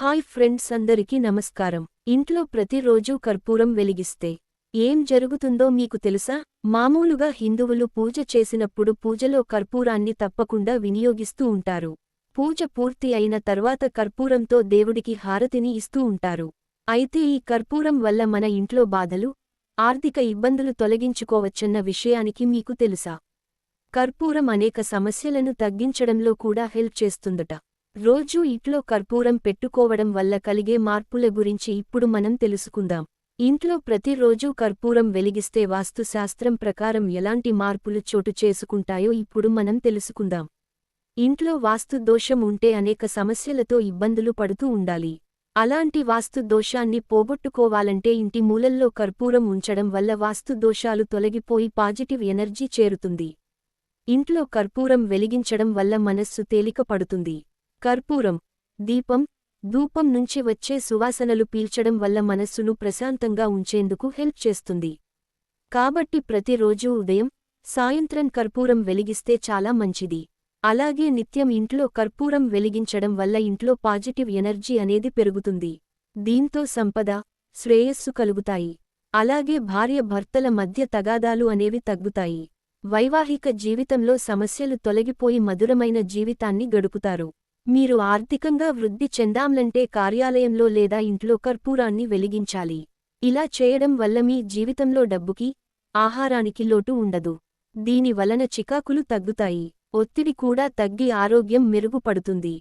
Hi friends అందరికీ నమస్కారం. ఇంట్లో ప్రతిరోజూ కర్పూరం వెలిగిస్తే ఏం జరుగుతుందో మీకు తెలుసా? మామూలుగా హిందువులు పూజ చేసినప్పుడు పూజలో కర్పూరాన్ని తప్పకుండా వినియోగిస్తూ ఉంటారు. పూజ పూర్తి అయిన తర్వాత కర్పూరంతో దేవుడికి హారతిని ఇస్తూ ఉంటారు. అయితే ఈ కర్పూరం వల్ల మన ఇంట్లో బాధలు ఆర్థిక ఇబ్బందులు తొలగించుకోవచ్చన్న విషయానికి మీకు తెలుసా? కర్పూరం అనేక సమస్యలను తగ్గించడంలో కూడా హెల్ప్ చేస్తుందట. రోజూ ఇంట్లో కర్పూరం పెట్టుకోవడం వల్ల కలిగే మార్పుల గురించి ఇప్పుడు మనం తెలుసుకుందాం. ఇంట్లో ప్రతిరోజూ కర్పూరం వెలిగిస్తే వాస్తుశాస్త్రం ప్రకారం ఎలాంటి మార్పులు చోటు చేసుకుంటాయో ఇప్పుడు మనం తెలుసుకుందాం. ఇంట్లో వాస్తు దోషం ఉంటే అనేక సమస్యలతో ఇబ్బందులు పడుతూ ఉండాలి. అలాంటి వాస్తు దోషాన్ని పోగొట్టుకోవాలంటే ఇంటి మూలల్లో కర్పూరం ఉంచడం వల్ల వాస్తు దోషాలు తొలగిపోయి పాజిటివ్ ఎనర్జీ చేరుతుంది. ఇంట్లో కర్పూరం వెలిగించడం వల్ల మనస్సు తేలిక పడుతుంది కర్పూరం దీపం ధూపం నుంచి వచ్చే సువాసనలు పీల్చడం వల్ల మనస్సును ప్రశాంతంగా ఉంచేందుకు హెల్ప్ చేస్తుంది. కాబట్టి ప్రతిరోజూ ఉదయం సాయంత్రం కర్పూరం వెలిగిస్తే చాలా మంచిది. అలాగే నిత్యం ఇంట్లో కర్పూరం వెలిగించడం వల్ల ఇంట్లో పాజిటివ్ ఎనర్జీ అనేది పెరుగుతుంది. దీంతో సంపద శ్రేయస్సు కలుగుతాయి. అలాగే భార్య భర్తల మధ్య తగాదాలు అనేవి తగ్గుతాయి. వైవాహిక జీవితంలో సమస్యలు తొలగిపోయి మధురమైన జీవితాన్ని గడుపుతారు. మీరు ఆర్థికంగా వృద్ధి చెందాంలంటే కార్యాలయంలో లేదా ఇంట్లో కర్పూరాన్ని వెలిగించాలి. ఇలా చేయడం వల్ల మీ జీవితంలో డబ్బుకి ఆహారానికి లోటు ఉండదు. దీని వలన చికాకులు తగ్గుతాయి. ఒత్తిడి కూడా తగ్గి ఆరోగ్యం మెరుగుపడుతుంది.